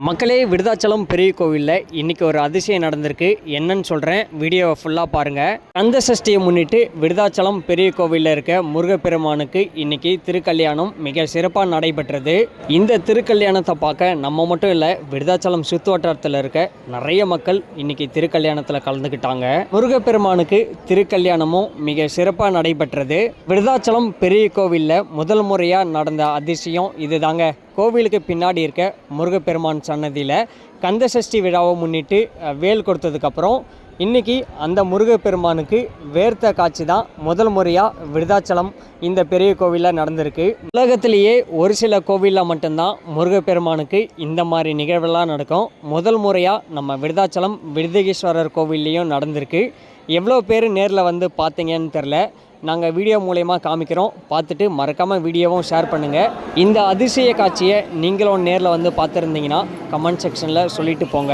மக்களே விருதாச்சலம் பெரிய கோவிலில் இன்றைக்கி ஒரு அதிசயம் நடந்திருக்கு. என்னன்னு சொல்கிறேன் வீடியோவை ஃபுல்லாக பாருங்கள் கந்த சஷ்டியை முன்னிட்டு விருதாச்சலம் பெரிய கோவிலில் இருக்க முருகப்பெருமானுக்கு இன்னைக்கு திருக்கல்யாணம் மிக சிறப்பாக நடைபெற்றது. இந்த திருக்கல்யாணத்தை பார்க்க நம்ம மட்டும் இல்லை விருதாச்சலம் சுற்றுவட்டாரத்தில் இருக்க நிறைய மக்கள் இன்றைக்கி திருக்கல்யாணத்தில் கலந்துக்கிட்டாங்க. முருகப்பெருமானுக்கு திருக்கல்யாணமும் மிக சிறப்பாக நடைபெற்றது. விருதாச்சலம் பெரிய கோவிலில் முதல் முறையாக நடந்த அதிசயம் இதுதாங்க. கோவிலுக்கு பின்னாடி இருக்க முருகப்பெருமான் சன்னதியில் கந்தசஷ்டி விழாவை முன்னிட்டு வேல் கொடுத்ததுக்கப்புறம் இன்னைக்கு அந்த முருகப்பெருமானுக்கு வேர்த்த காட்சி தான் முதல் முறையாக விருதாச்சலம் இந்த பெரிய கோவிலில் நடந்திருக்கு. உலகத்திலேயே ஒரு சில கோவிலில் மட்டும்தான் முருகப்பெருமானுக்கு இந்த மாதிரி நிகழ்வெல்லாம் நடக்கும். முதல் முறையாக நம்ம விருதாச்சலம் விருதகேஸ்வரர் கோவில்லையும் நடந்திருக்கு. எவ்வளோ பேர் நேரில் வந்து பார்த்தீங்கன்னு தெரில நாங்கள் வீடியோ மூலயமா காமிக்கிறோம். பார்த்துட்டு மறக்காமல் வீடியோவும் ஷேர் பண்ணுங்கள் இந்த அதிசய காட்சியை நீங்களும் நேரில் வந்து பார்த்துருந்தீங்கன்னா கமெண்ட் செக்ஷனில் சொல்லிட்டு போங்க.